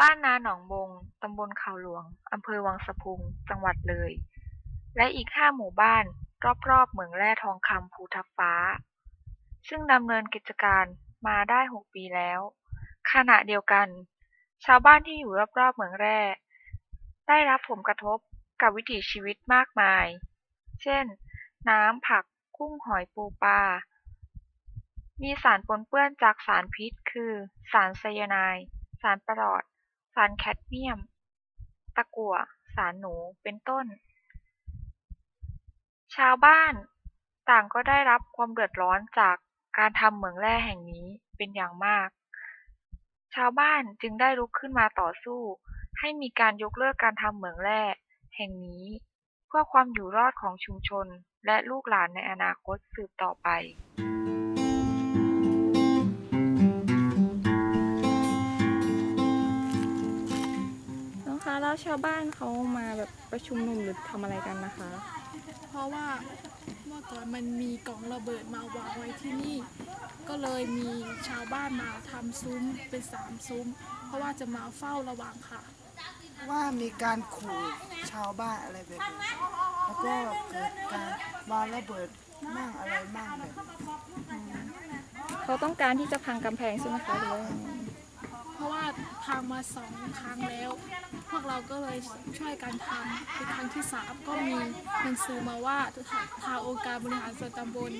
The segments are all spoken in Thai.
บ้านนาหนองบง ตำบลเขาหลวง อำเภอวังสะพุง จังหวัดเลย และอีกห้าหมู่บ้าน รอบๆเหมืองแร่ทองคำภูทับฟ้า ซึ่งดำเนินกิจการมาได้หกปีแล้ว ขณะเดียวกัน ชาวบ้านที่อยู่รอบๆเหมืองแร่ ได้รับผลกระทบกับวิถีชีวิตมากมาย เช่น น้ำผักกุ้งหอยปูปลา มีสารปนเปื้อนจากสารพิษคือ สารไซยาไนด์ สารปรอท สารแคดเมียม ตะกั่ว สารหนู เป็นต้น ชาวบ้านต่างก็ได้รับความเดือดร้อนจากการทำเหมืองแร่แห่งนี้เป็นอย่างมาก ชาวบ้านจึงได้ลุกขึ้นมาต่อสู้ ให้มีการยกเลิกการทำเหมืองแร่แห่งนี้ เพื่อความอยู่รอดของชุมชนและลูกหลานในอนาคตสืบต่อไป ชาวบ้านเขามาแบบประชุมนุมหรือทำอะไรกันนะคะ เพราะว่าเมื่อก่อนมันมีกล่องระเบิดมาวางไว้ที่นี่ ก็เลยมีชาวบ้านมาทำซุ้มเป็นสามซุ้ม เพราะว่าจะมาเฝ้าระวังค่ะ ว่ามีการขู่ชาวบ้านอะไรแบบนี้แล้วก็เกิดการวางระเบิดมั่งอะไรมั่งแบบนี้เขาต้องการที่จะพังกำแพงใช่ไหมคะหรือว่ายังไง เพราะว่าพังมาสองครั้งแล้วพว กเราก็เลยช่วยกันทำเป็นครั้งที่สามก็มีหนังสือมาว่าทางองค์การบริหารส่วนตำบล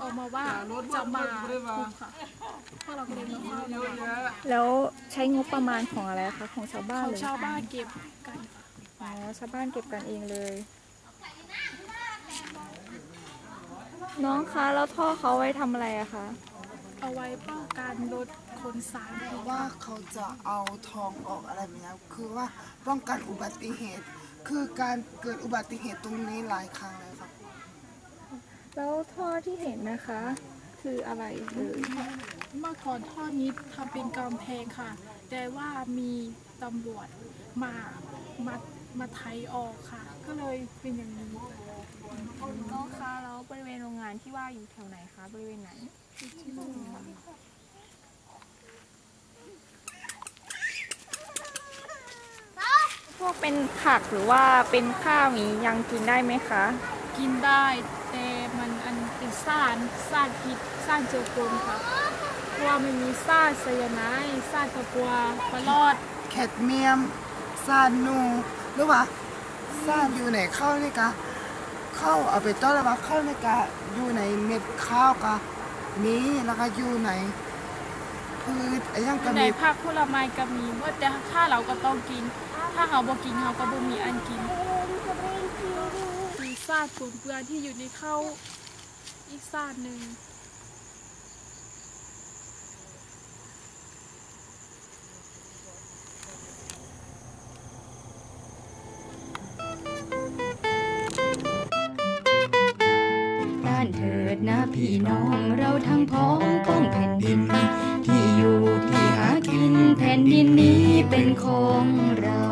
ออกมาว่าจะมาคุมค่ะพวกเราก็เลยมาเฝ้าระวังแล้วใช้งบประมาณของอะไรคะของชาวบ้านของเลยชาวบ้านเก็บกันค่ะอ๋อชาวบ้านเก็บกันเองเลย น้องคะแล้วท่อเขาไว้ทำอะไรอะคะเอาไว้ป้องกันรถ ขนสารเพราะว่าเขาจะเอาทองออกอะไรแบบนี้คือว่าป้องกันอุบัติเหตุ คือการเกิดอุบัติเหตุตรงนี้หลายครั้งแล้วครับแล้วท่อที่เห็นนะคะ คืออะไรเอ่ยเมื่อก่อนท่อนี้ทำเป็นกำแพงค่ะ แต่ว่ามีตำรวจมามามาไถออกค่ะ ก็เลยเป็นอย่างนี้น้องคะแล้วบริเวณโรงงานที่ว่าอยู่แถวไหนคะบริเวณไหน พวก เป็นผักหรือว่าเป็นข้าวนี้ยังกินได้ไหมคะ กินได้ แต่มันอันเป็นสารสารพิษสารเจือปนค่ะเพราะว่ามันมีสารไซยาไนด์สารตะกัวปลาลอด แคดเมียมซานนูหรือว่าซานอยู่ในข้าวนี่กะข้าวเอาไปต้อนแล้วว่าข้าวนี่กะอยู่ในเม็ดข้าวกะนี้แล้วก็อยู่ในพืช ไอ้ยังก็ในมีผักผลไม้ก็มีเมื่อแต่ถ้าเราก็ต้องกิน ถ้าเราบ่กินเราก็บ่มีอันกินมีซาดปนเปื้อนที่อยู่ในข้าวอีกซาดหนึ่งต้านเถิดนะพี่น้องเราทั้ง ของเรา